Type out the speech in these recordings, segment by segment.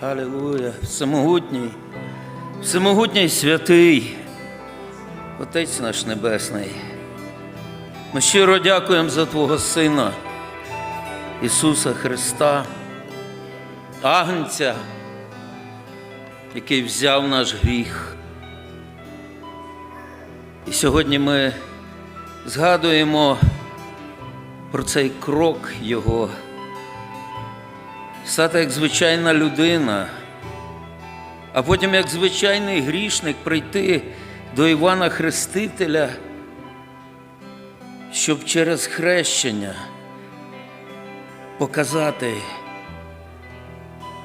Алілуя, всемогутній, всемогутній святий, Отець наш Небесний. Ми щиро дякуємо за Твого Сина, Ісуса Христа, Агнця, який взяв наш гріх. І сьогодні ми згадуємо про цей крок Його стати як звичайна людина, а потім як звичайний грішник прийти до Івана Хрестителя, щоб через хрещення показати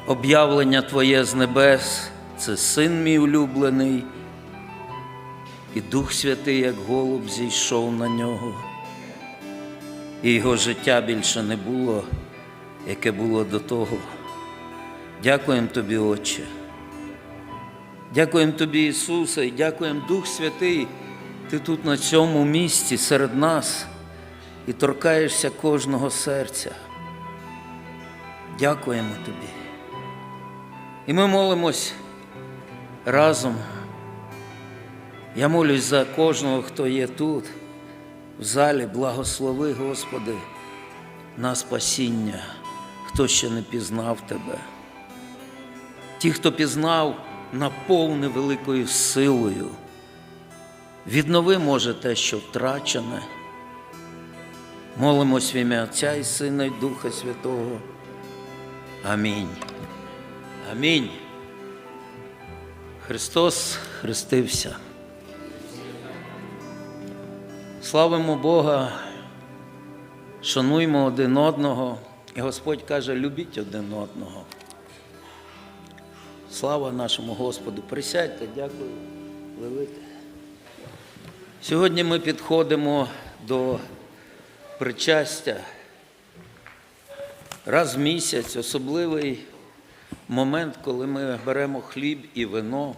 об'явлення Твоє з небес, це син мій улюблений, і Дух Святий, як голуб, зійшов на нього, і його життя більше не було яке було до того. Дякуємо Тобі, Отче. Дякуємо Тобі, Ісусе, і дякуємо Дух Святий. Ти тут на цьому місці серед нас і торкаєшся кожного серця. Дякуємо Тобі. І ми молимось разом. Я молюсь за кожного, хто є тут, в залі. Благослови, Господи, на спасіння хто ще не пізнав тебе. Ті, хто пізнав, наповни великою силою. Віднови, може, те, що втрачене. Молимось в ім'я Отця і Сина і Духа Святого. Амінь. Амінь. Христос хрестився. Славимо Бога, шануймо один одного. І Господь каже, любіть один одного. Слава нашому Господу. Присядьте, дякую, Левите. Сьогодні ми підходимо до причастя. Раз в місяць особливий момент, коли ми беремо хліб і вино.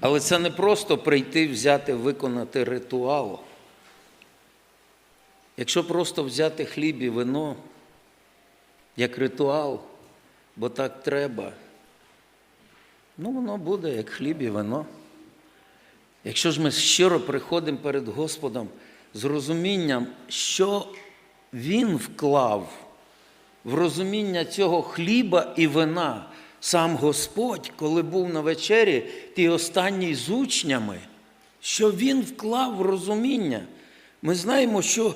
Але це не просто прийти, взяти, виконати ритуал. Якщо просто взяти хліб і вино як ритуал, бо так треба, ну воно буде як хліб і вино. Якщо ж ми щиро приходимо перед Господом з розумінням, що Він вклав в розуміння цього хліба і вина, сам Господь, коли був на вечері, ті останній з учнями, що Він вклав в розуміння. Ми знаємо, що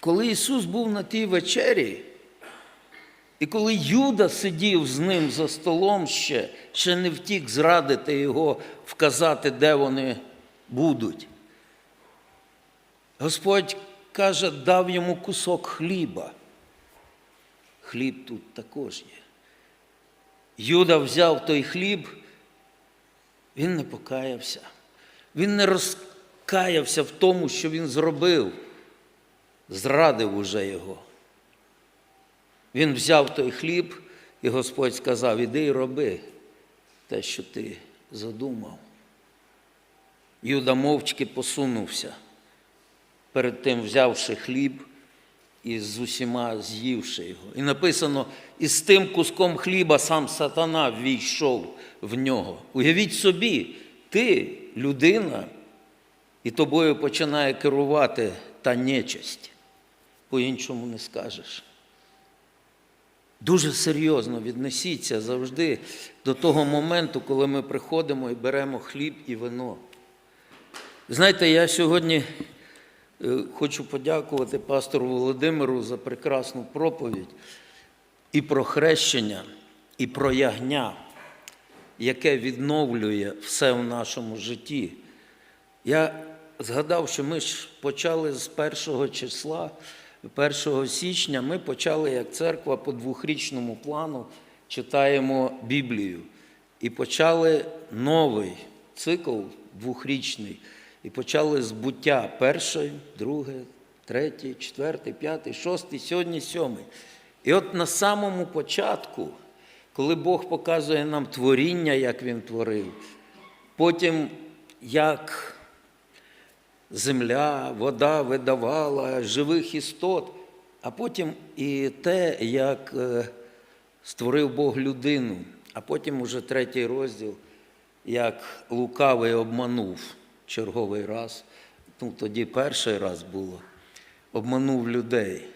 коли Ісус був на тій вечері, і коли Юда сидів з ним за столом ще, ще не втік зрадити його, вказати, де вони будуть. Господь каже, дав йому кусок хліба. Хліб тут також є. Юда взяв той хліб, він не покаявся. Він не розкаявся в тому, що він зробив зрадив уже його. Він взяв той хліб, і Господь сказав: іди і роби те, що ти задумав. Юда мовчки посунувся, перед тим взявши хліб і з усіма з'ївши його. І написано, і з тим куском хліба сам сатана ввійшов в нього. Уявіть собі, ти людина, і тобою починає керувати та нечисть по-іншому не скажеш. Дуже серйозно віднесіться завжди до того моменту, коли ми приходимо і беремо хліб і вино. Знаєте, я сьогодні е, хочу подякувати пастору Володимиру за прекрасну проповідь і про хрещення, і про ягня, яке відновлює все в нашому житті. Я згадав, що ми ж почали з першого числа. 1 січня ми почали як церква по двохрічному плану читаємо Біблію. І почали новий цикл двохрічний. І почали з буття перший, другий, третій, четвертий, п'ятий, шостий, сьогодні сьомий. І от на самому початку, коли Бог показує нам творіння, як Він творив, потім як земля, вода видавала живих істот. а потім і те, як е, створив Бог людину, а потім уже третій розділ, як лукавий обманув черговий раз, ну тоді перший раз було, обманув людей.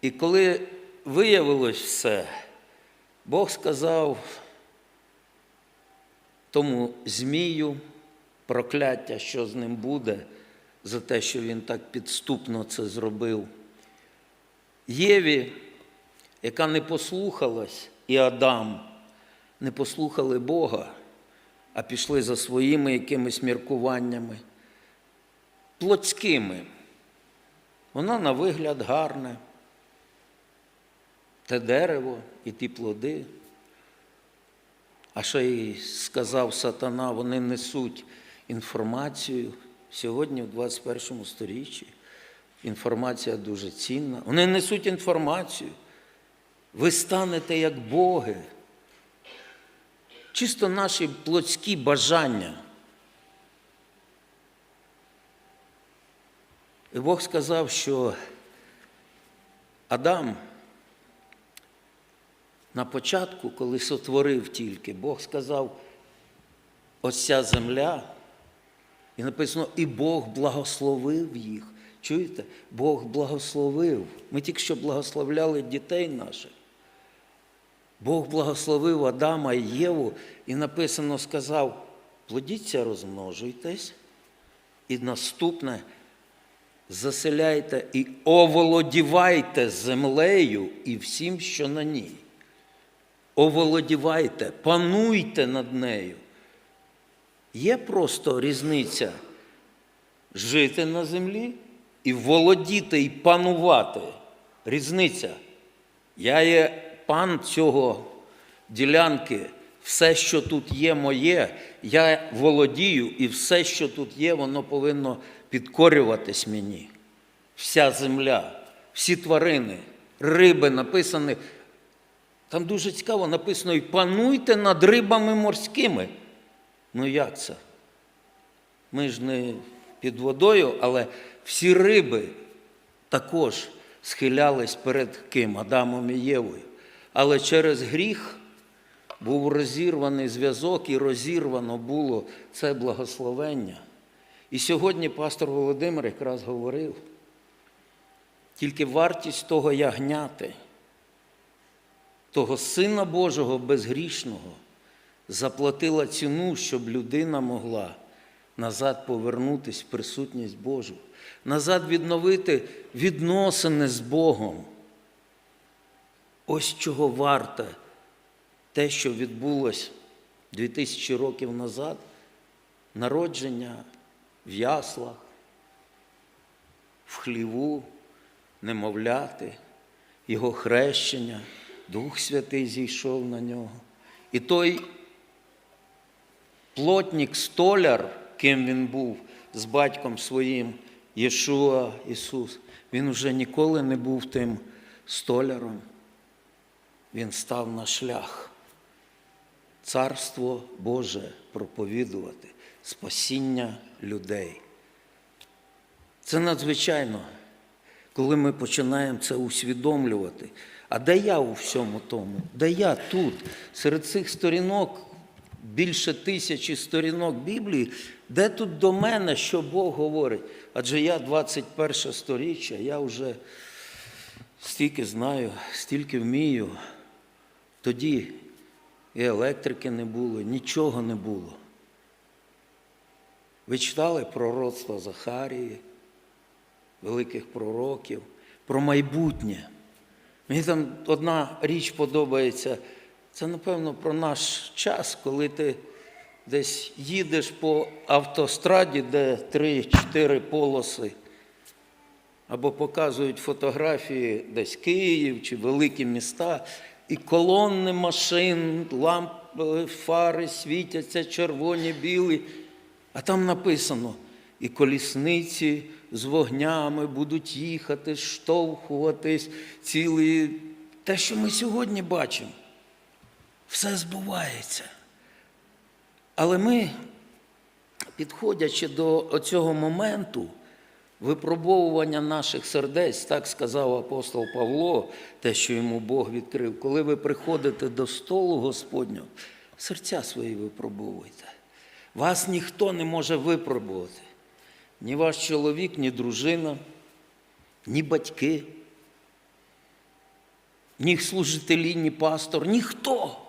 І коли виявилось все, Бог сказав тому Змію прокляття, що з ним буде, за те, що він так підступно це зробив. Єві, яка не послухалась, і Адам не послухали Бога, а пішли за своїми якимись міркуваннями, плотськими. Вона на вигляд гарне, те дерево і ті плоди. А ще й сказав сатана, вони несуть інформацію сьогодні, в 21 сторіччі. Інформація дуже цінна. Вони несуть інформацію. Ви станете як Боги. Чисто наші плотські бажання. І Бог сказав, що Адам на початку, коли сотворив тільки, Бог сказав, ось ця земля, і написано, і Бог благословив їх. Чуєте? Бог благословив. Ми тільки що благословляли дітей наших. Бог благословив Адама і Єву, і написано сказав: плодіться, розмножуйтесь, і наступне заселяйте і оволодівайте землею і всім, що на ній. Оволодівайте, пануйте над нею. Є просто різниця жити на землі і володіти і панувати. Різниця. Я є пан цього ділянки, все, що тут є моє, я володію, і все, що тут є, воно повинно підкорюватись мені. Вся земля, всі тварини, риби написані. Там дуже цікаво написано, і пануйте над рибами морськими. Ну як це? Ми ж не під водою, але всі риби також схилялись перед ким? Адамом і Євою. Але через гріх був розірваний зв'язок і розірвано було це благословення. І сьогодні пастор Володимир якраз говорив, тільки вартість того ягняти, того Сина Божого безгрішного заплатила ціну, щоб людина могла назад повернутися в присутність Божу, назад відновити відносини з Богом. Ось чого варте те, що відбулось 2000 років назад, народження в яслах, в хліву, немовляти, його хрещення, Дух Святий зійшов на нього. І той плотник, столяр, ким він був з батьком своїм, Єшуа Ісус, він вже ніколи не був тим столяром. Він став на шлях. Царство Боже проповідувати, спасіння людей. Це надзвичайно, коли ми починаємо це усвідомлювати. А де я у всьому тому? Де я тут, серед цих сторінок, більше тисячі сторінок Біблії, де тут до мене, що Бог говорить? Адже я 21 сторіччя, я вже стільки знаю, стільки вмію. Тоді і електрики не було, нічого не було. Ви читали пророцтво Захарії, великих пророків, про майбутнє. Мені там одна річ подобається. Це, напевно, про наш час, коли ти десь їдеш по автостраді, де 3-4 полоси, або показують фотографії десь Київ чи великі міста, і колонни машин, лампи, фари світяться, червоні, білі. А там написано, і колісниці з вогнями будуть їхати, штовхуватись, цілі. Те, що ми сьогодні бачимо, все збувається. Але ми, підходячи до цього моменту, випробовування наших сердець, так сказав апостол Павло, те, що йому Бог відкрив. Коли ви приходите до столу Господнього, серця свої випробовуйте. Вас ніхто не може випробувати. Ні ваш чоловік, ні дружина, ні батьки, ні служителі, ні пастор, ніхто.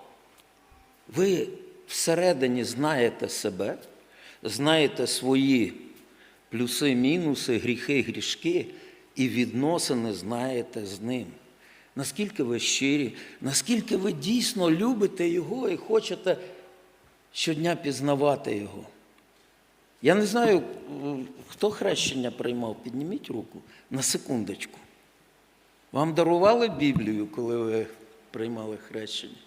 Ви всередині знаєте себе, знаєте свої плюси, мінуси, гріхи, грішки і відносини знаєте з ним. Наскільки ви щирі, наскільки ви дійсно любите Його і хочете щодня пізнавати Його. Я не знаю, хто хрещення приймав, підніміть руку на секундочку. Вам дарували Біблію, коли ви приймали хрещення?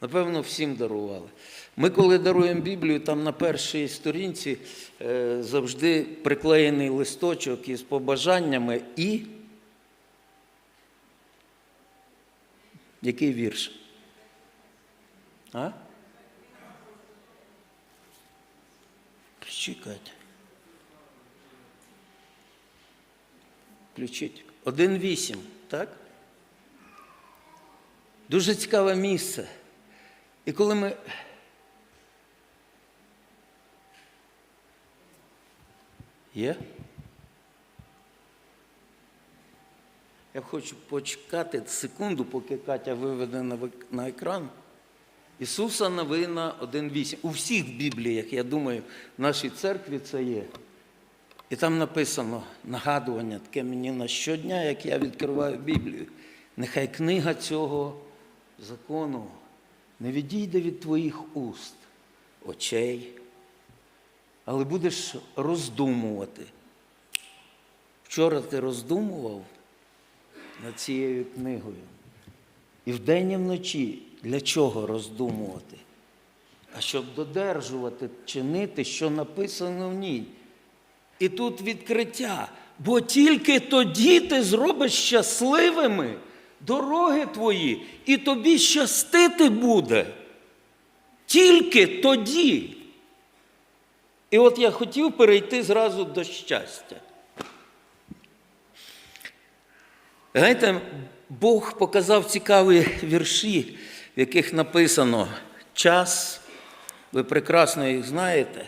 Напевно, всім дарували. Ми, коли даруємо Біблію, там на першій сторінці е, завжди приклеєний листочок із побажаннями і. Який вірш? А? Включи, Катя. Включіть. 1.8, так? Дуже цікаве місце. І коли ми. Є? Я хочу почекати секунду, поки Катя виведе на, екран. Ісуса новина 1.8. У всіх Бібліях, я думаю, в нашій церкві це є. І там написано нагадування таке мені на щодня, як я відкриваю Біблію. Нехай книга цього закону не відійде від твоїх уст, очей, але будеш роздумувати. Вчора ти роздумував над цією книгою. І вдень і вночі для чого роздумувати? А щоб додержувати, чинити, що написано в ній. І тут відкриття. Бо тільки тоді ти зробиш щасливими дороги твої, і тобі щастити буде. Тільки тоді. І от я хотів перейти зразу до щастя. Знаєте, Бог показав цікаві вірші, в яких написано час, ви прекрасно їх знаєте,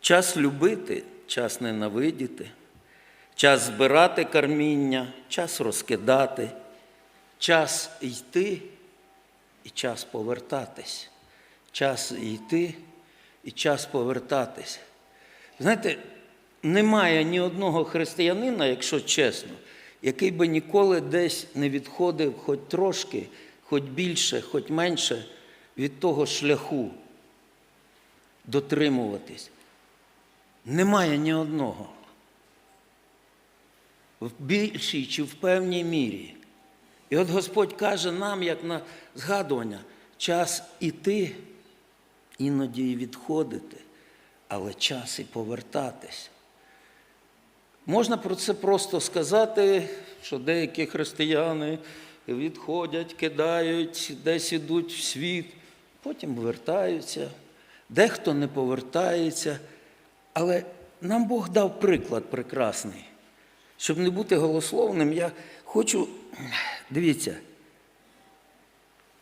час любити, час ненавидіти, час збирати карміння, час розкидати, час йти і час повертатись. Час йти і час повертатись. Знаєте, немає ні одного християнина, якщо чесно, який би ніколи десь не відходив хоч трошки, хоч більше, хоч менше від того шляху дотримуватись. Немає ні одного. В більшій чи в певній мірі. І от Господь каже нам, як на згадування, час іти, іноді і відходити, але час і повертатись. Можна про це просто сказати, що деякі християни відходять, кидають, десь ідуть в світ, потім вертаються, дехто не повертається. Але нам Бог дав приклад прекрасний. Щоб не бути голословним, я хочу, дивіться,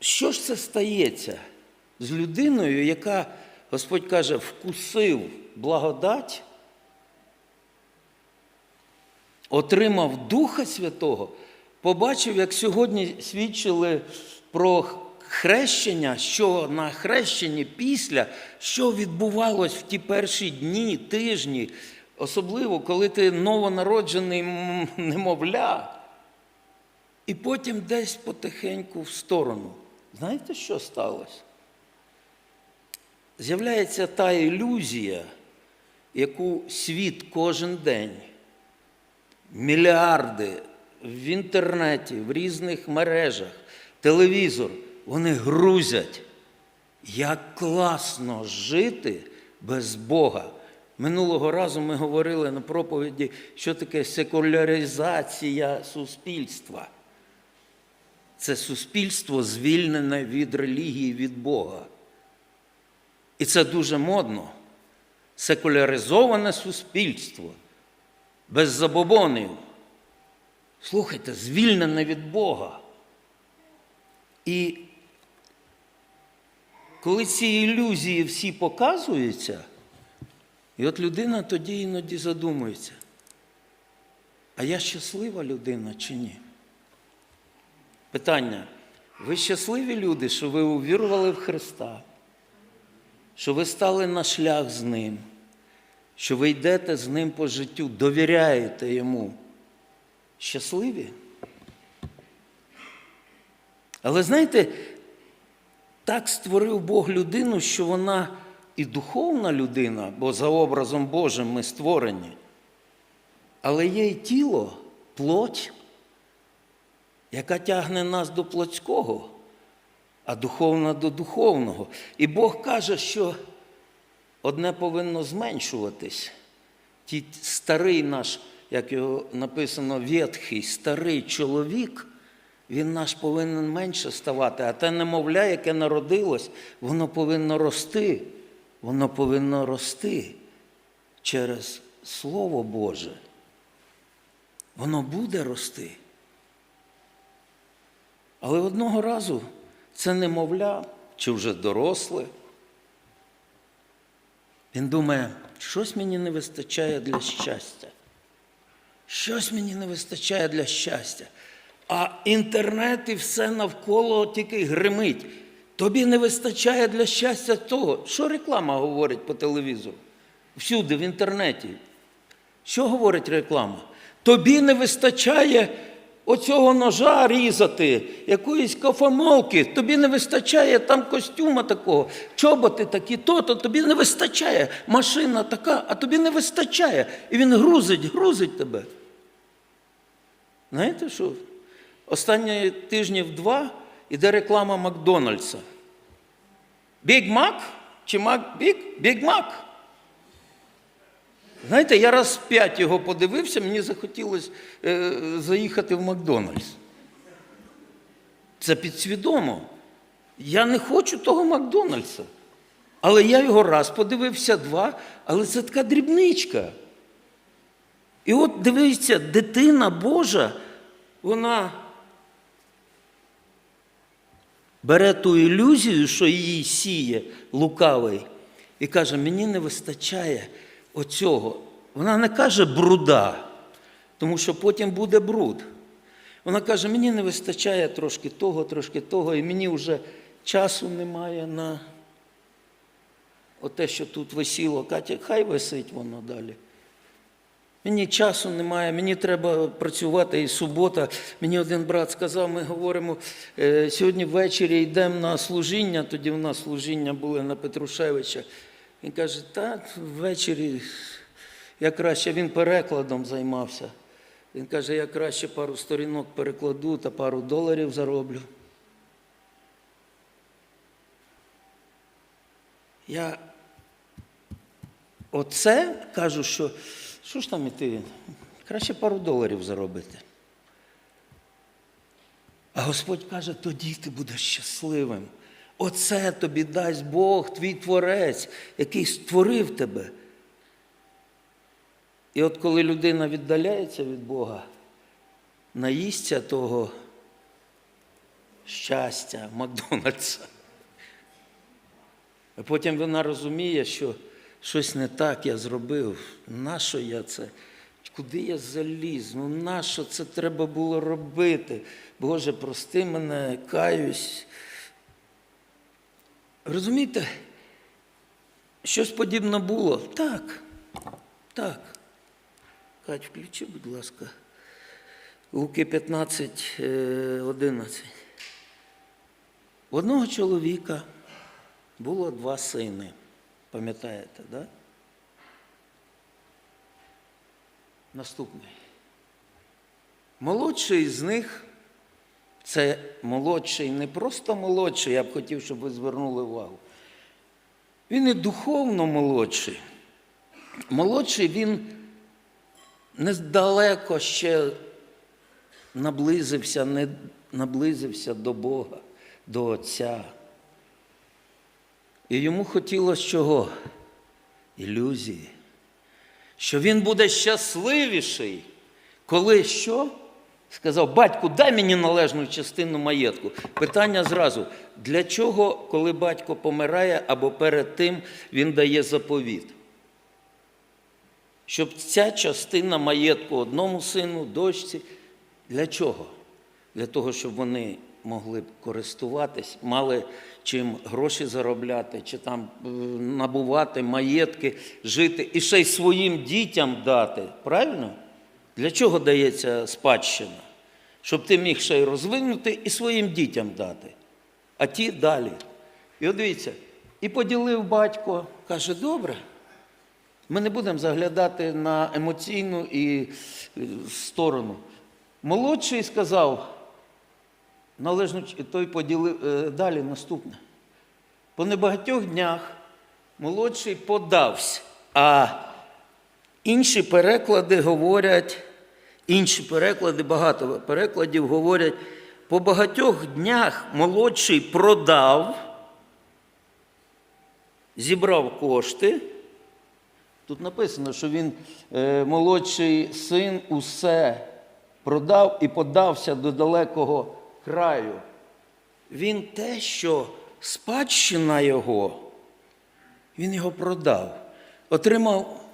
що ж це стається з людиною, яка, Господь каже, вкусив благодать, отримав Духа Святого, побачив, як сьогодні свідчили про хрещення, що на хрещенні після, що відбувалось в ті перші дні, тижні, особливо, коли ти новонароджений немовля, і потім десь потихеньку в сторону. Знаєте, що сталося? З'являється та ілюзія, яку світ кожен день, мільярди в інтернеті, в різних мережах, телевізор, вони грузять. Як класно жити без Бога. Минулого разу ми говорили на проповіді, що таке секуляризація суспільства. Це суспільство звільнене від релігії, від Бога. І це дуже модно. Секуляризоване суспільство. без забобонів. Слухайте, звільнене від Бога. І коли ці ілюзії всі показуються, і от людина тоді іноді задумується, а я щаслива людина чи ні? Питання. Ви щасливі люди, що ви увірували в Христа, що ви стали на шлях з Ним, що ви йдете з Ним по життю, довіряєте Йому. Щасливі? Але знаєте, так створив Бог людину, що вона і духовна людина, бо за образом Божим ми створені, але є й тіло, плоть, яка тягне нас до плотського, а духовна до духовного. І Бог каже, що одне повинно зменшуватись. Ті старий наш, як його написано, ветхий, старий чоловік, він наш повинен менше ставати, а те немовля, яке народилось, воно повинно рости. Воно повинно рости через Слово Боже. Воно буде рости. Але одного разу це немовля чи вже доросле. Він думає, щось мені не вистачає для щастя. Щось мені не вистачає для щастя. А інтернет і все навколо тільки гримить. Тобі не вистачає для щастя того. Що реклама говорить по телевізору? Всюди, в інтернеті. Що говорить реклама? Тобі не вистачає оцього ножа різати, якоїсь кофемолки, тобі не вистачає там костюма такого, чоботи такі, то-то, тобі не вистачає. Машина така, а тобі не вистачає. І він грузить, грузить тебе. Знаєте що? Останні тижнів два іде реклама Макдональдса. Біг Мак чи Мак Біг? Біг Мак. Знаєте, я раз п'ять його подивився, мені захотілося е, заїхати в Макдональдс. Це підсвідомо. Я не хочу того Макдональдса. Але я його раз подивився, два, але це така дрібничка. І от дивіться, дитина Божа, вона бере ту ілюзію, що її сіє лукавий, і каже, мені не вистачає оцього. Вона не каже бруда, тому що потім буде бруд. Вона каже, мені не вистачає трошки того, трошки того, і мені вже часу немає на те, що тут висіло. Катя, хай висить воно далі. Мені часу немає, мені треба працювати і субота. Мені один брат сказав, ми говоримо, е, сьогодні ввечері йдемо на служіння, тоді в нас служіння були на Петрушевича. Він каже, так, ввечері я краще, він перекладом займався. Він каже, я краще пару сторінок перекладу та пару доларів зароблю. Я оце кажу, що що ж там іти? Краще пару доларів заробити. А Господь каже, тоді ти будеш щасливим. Оце тобі дасть Бог, твій творець, який створив тебе. І от коли людина віддаляється від Бога, наїсться того щастя Макдональдса. А потім вона розуміє, що щось не так я зробив. Нащо я це? Куди я заліз? Ну нащо це треба було робити? Боже, прости мене, каюсь. Розумієте, щось подібне було? Так, так. Кать, включи, будь ласка. Луки 15, 11. У одного чоловіка було два сини. Пам'ятаєте? Да? Наступний. Молодший з них, це молодший, не просто молодший, я б хотів, щоб ви звернули увагу. Він і духовно молодший. Молодший він недалеко ще наблизився, не наблизився до Бога, до Отця. І йому хотілося чого? Ілюзії. що він буде щасливіший, коли що? Сказав, батьку, дай мені належну частину маєтку. Питання зразу: для чого, коли батько помирає або перед тим він дає заповіт? Щоб ця частина маєтку одному сину, дочці. Для чого? Для того, щоб вони могли б користуватись, мали чим гроші заробляти, чи там е, набувати маєтки, жити і ще й своїм дітям дати. Правильно? Для чого дається спадщина? Щоб ти міг ще й розвинути і своїм дітям дати, а ті далі. І от дивіться, і поділив батько, каже, добре, ми не будемо заглядати на емоційну і е, сторону. Молодший сказав, належно той поділив е, далі наступне. По небагатьох днях молодший подався, а інші переклади говорять, інші переклади, багато перекладів говорять, по багатьох днях молодший продав, зібрав кошти. Тут написано, що він, е, молодший син, усе продав і подався до далекого краю. Він те, що спадщина його, він його продав, отримав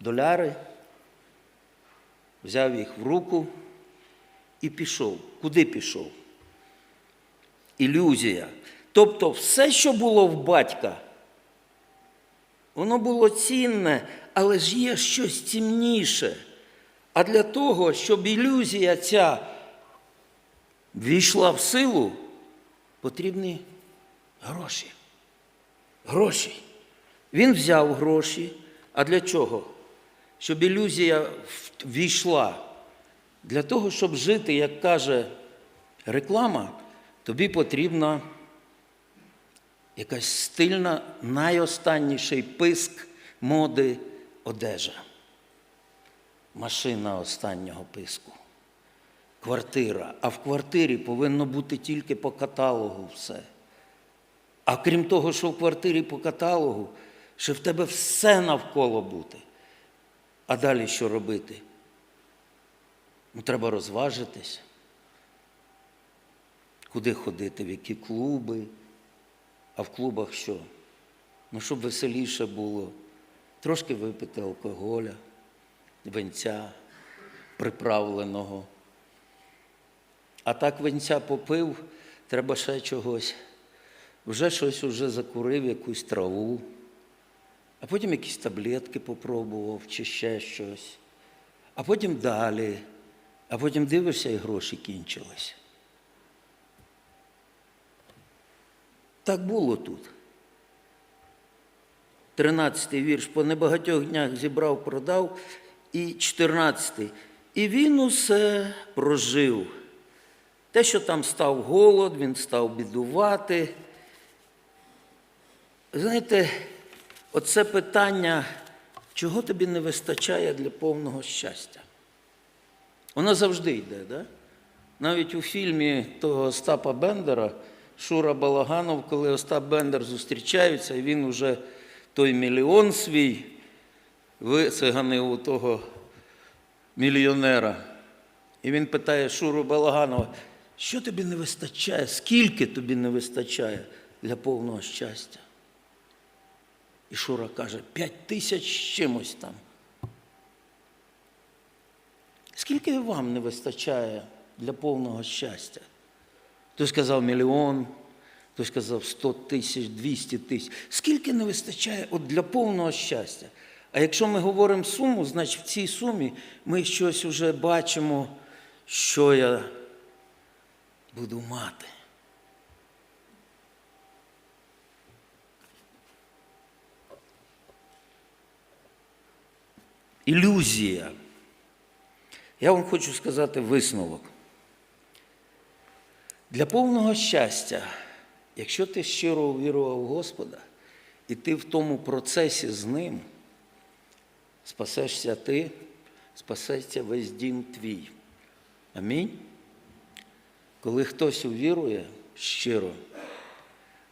доляри, взяв їх в руку і пішов. Куди пішов? Ілюзія. Тобто все, що було в батька, Воно було цінне, але ж є щось цінніше. А для того, щоб ілюзія ця війшла в силу, потрібні гроші. Гроші. Він взяв гроші. А для чого? Щоб ілюзія війшла. Для того, щоб жити, як каже реклама, тобі потрібна якась стильна, найостанніший писк моди одежа. Машина останнього писку. Квартира. А в квартирі повинно бути тільки по каталогу все. А крім того, що в квартирі по каталогу, ще в тебе все навколо бути. А далі що робити? Ну, треба розважитись. Куди ходити, в які клуби. А в клубах що? Ну, щоб веселіше було, трошки випити алкоголя, венця приправленого. А так венця попив, треба ще чогось. Вже щось уже закурив, якусь траву, а потім якісь таблетки попробував чи ще щось. А потім далі, а потім дивишся, і гроші кінчились. Так було тут. Тринадцятий вірш по небагатьох днях зібрав, продав, і чотирнадцятий. І він усе прожив. Те, що там став голод, він став бідувати. Знаєте, оце питання, чого тобі не вистачає для повного щастя? Воно завжди йде, да? Навіть у фільмі того Остапа Бендера Шура Балаганов, коли Остап Бендер зустрічаються, і він уже той мільйон свій висиганив у того мільйонера. І він питає Шуру Балаганова, що тобі не вистачає, скільки тобі не вистачає для повного щастя? І Шура каже, п'ять тисяч чимось там. Скільки вам не вистачає для повного щастя? Хтось сказав мільйон, хтось сказав 100 тисяч, 200 тисяч. Скільки не вистачає от для повного щастя? А якщо ми говоримо суму, значить в цій сумі ми щось вже бачимо, що я буду мати. Ілюзія. Я вам хочу сказати висновок. Для повного щастя, якщо ти щиро увірував в Господа, і ти в тому процесі з Ним, спасешся ти, спасеться весь дім твій. Амінь. Коли хтось увірує щиро,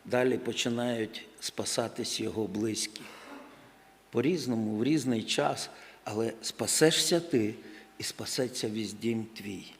далі починають спасатись його близькі. по-різному, в різний час, але спасешся ти і спасеться весь дім твій.